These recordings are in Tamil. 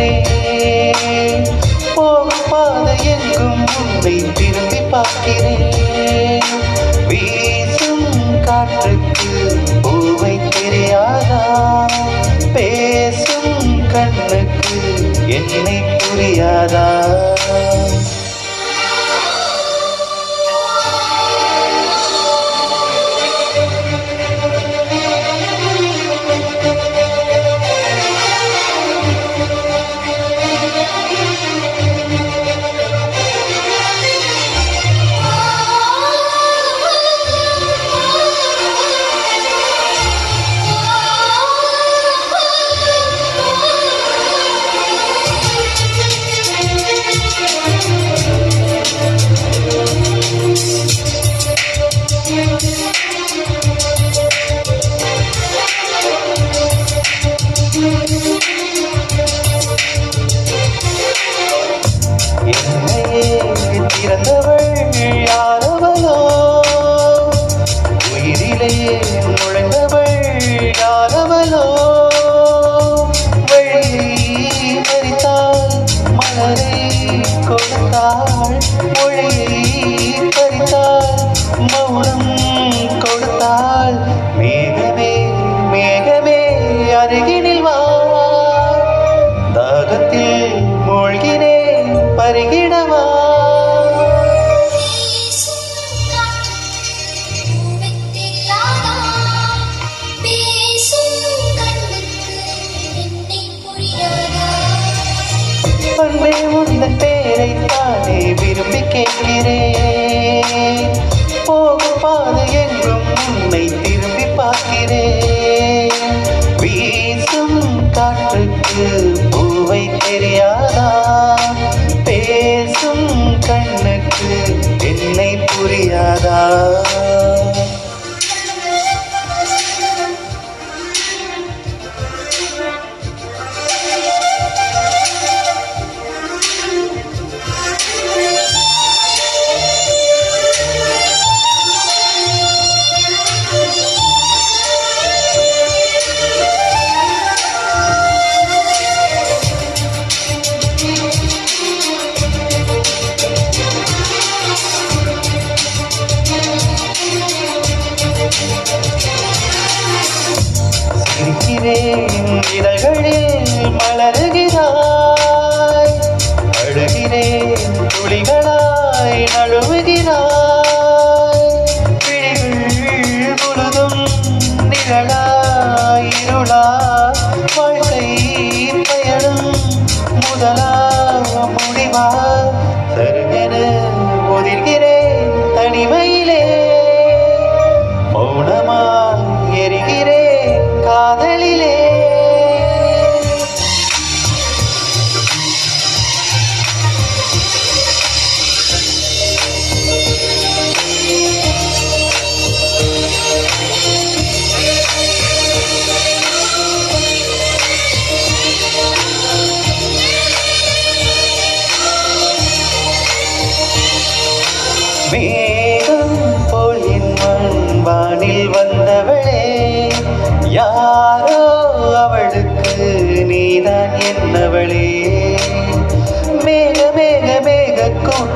கேட்கிறேன் போகும் பாதை எங்கும் உன்னை திரும்பி பார்க்கிறேன். வீசும் காற்றுக்கு பூவை தெரியாதா? பேசும் கண்ணுக்கு என்னை புரியாதா? உயிரிலேயே யாரவளோ வழியை பறித்தாள் மலரை கொடுத்தாள் மொழியை பறித்தாள் மௌனம் கொடுத்தாள் மேகமே மேகமே அருகினில் வா. தாகத்தில் மூழ்கினேன் பருகி அன்பே உந்தன் பேரை தானே விரும்பி கேட்கிறேன். போகும் பாதை எங்கும் உன்னை திரும்பி பார்க்கிறேன். முதலா முடிவா சருகென ஒதிர்கிறேன் தனிமையிலே.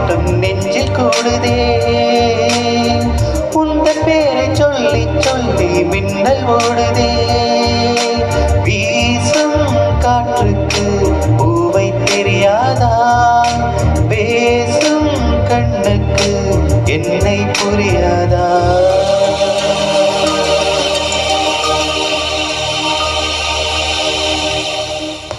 ஓட்டம் நெஞ்சில் கூடுதே. உந்தன் பேரை சொல்லி சொல்லி மின்னல் ஓடுதே. வீசும் காற்றுக்கு பூவை தெரியாதா? பேசும் கண்ணுக்கு என்னை புரியாதா?